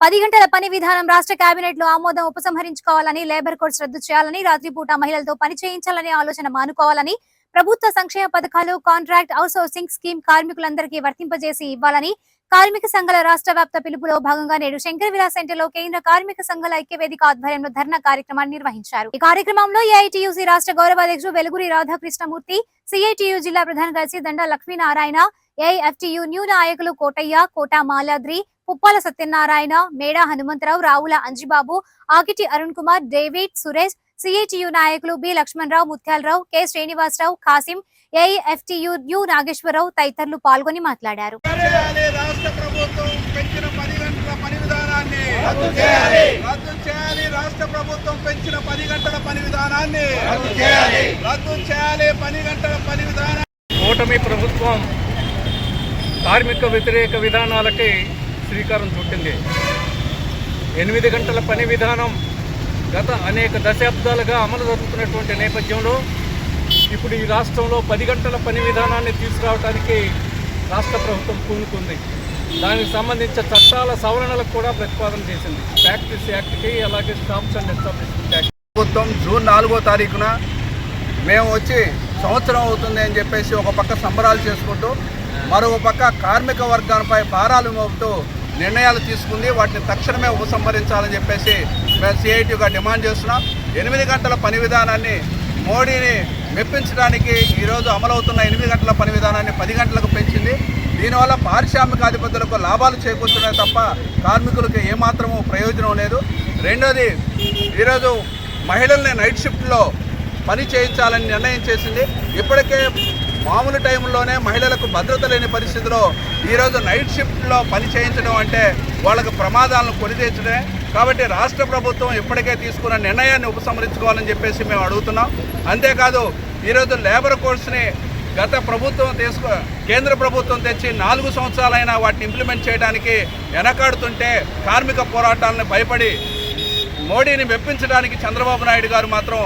పది గంటల పని విధానం రాష్ట్ర కేబినెట్లో ఆమోదం ఉపసంహరించుకోవాలని లేబర్ కోడ్స్ రద్దు చేయాలని రాత్రిపూట మహిళలతో పని చేయించాలనే ఆలోచన మానుకోవాలని ప్రభుత్వ సంక్షేమ పథకాలు కాంట్రాక్ట్ అవుట్సోర్సింగ్ స్కీమ్ కార్మికులందరికీ వర్తింపజేసి ఇవ్వాలని కార్మిక సంఘాల రాష్ట్ర వ్యాప్త పిలుపులో భాగంగా నేడు శంకర్ విలాస్ సెంటర్లో కేంద్ర కార్మిక సంఘాల ఐక్యవేదిక ఆధ్వర్యంలో ధర్నా కార్యక్రమాన్ని నిర్వహించారు. ఈ కార్యక్రమంలో ఏఐటియుసి రాష్ట్ర గౌరవ అధ్యక్షుడు వెలుగురి రాధాకృష్ణమూర్తి సిఐటియు జిల్లా ప్రధాన కార్యదర్శి దండ లక్ష్మీనారాయణ ఏఐఎఫ్టియు న్యూ నాయకులు కోటయ్య కోట మాలాద్రి పుప్పాల సత్యనారాయణ మేడా హనుమంతరావు రావుల అంజిబాబు ఆకిటి అరుణ్ కుమార్ డేవిడ్ సురేష్ సిఐటియు నాయకులు B Lakshmanarao Mutyalarao K Srinivasarao Khasim AIFTU new Nageswararao తదితరులు పాల్గొని మాట్లాడారు. చేయాలి రాష్ట్ర ప్రభుత్వం పెంచిన పది గంటల పని విధానాన్ని రద్దు చేయాలి. రద్దు చేయాలి. రాష్ట్ర ప్రభుత్వం పెంచిన పది గంటల పని విధానాన్ని రద్దు చేయాలి. రద్దు చేయాలి. పని గంటల పని విధానాన్ని కూటమి ప్రభుత్వం కార్మిక వ్యతిరేక విధానాలకి శ్రీకారం చుట్టింది. ఎనిమిది గంటల పని విధానం గత అనేక దశాబ్దాలుగా అమలు జరుగుతున్నటువంటి నేపథ్యంలో ఇప్పుడు ఈ రాష్ట్రంలో పది గంటల పని విధానాన్ని తీసుకురావడానికి రాష్ట్ర ప్రభుత్వం పూనుకుంది. దానికి సంబంధించిన చట్టాల సవరణలకు కూడా ప్రతిపాదన చేసింది. ప్రాక్టీస్ యాక్ట్కి అలాగే స్టాప్స్ అండ్ ఎస్టాబ్లిష్మెంట్ యాక్ట్ ప్రభుత్వం జూన్ నాలుగో తారీఖున మేము వచ్చి సంవత్సరం అవుతుంది అని చెప్పేసి ఒక పక్క సంబరాలు చేసుకుంటూ మరో పక్క కార్మిక వర్గాలపై భారాలు మోపుతూ నిర్ణయాలు తీసుకుంది. వాటిని తక్షణమే ఉపసంహరించాలని చెప్పేసి మేము సిఐటిగా డిమాండ్ చేస్తున్నాం. ఎనిమిది గంటల పని విధానాన్ని మోడీని మెప్పించడానికి ఈరోజు అమలవుతున్న ఎనిమిది గంటల పని విధానాన్ని పది గంటలకు పెంచింది. దీనివల్ల పారిశ్రామికాధిపతులకు లాభాలు చేకూర్చున్నాయి తప్ప కార్మికులకు ఏమాత్రము ప్రయోజనం లేదు. రెండోది ఈరోజు మహిళల్ని నైట్ షిఫ్ట్లో పని చేయించాలని నిర్ణయం చేసింది. ఇప్పటికే మామూలు టైంలోనే మహిళలకు భద్రత లేని పరిస్థితిలో ఈరోజు నైట్ షిఫ్ట్లో పని చేయించడం అంటే వాళ్ళకు ప్రమాదాలను కొనితెచ్చడమే కాబట్టి రాష్ట్ర ప్రభుత్వం ఇప్పటికే తీసుకున్న నిర్ణయాన్ని ఉపసంహరించుకోవాలని చెప్పేసి మేము అడుగుతున్నాం. అంతేకాదు ఈరోజు లేబర్ కోర్స్ని గత ప్రభుత్వం తీసుకో కేంద్ర ప్రభుత్వం తెచ్చి నాలుగు సంవత్సరాలైనా వాటిని ఇంప్లిమెంట్ చేయడానికి వెనకాడుతుంటే కార్మిక పోరాటాలను భయపడి మోడీని మెప్పించడానికి చంద్రబాబు నాయుడు గారు మాత్రం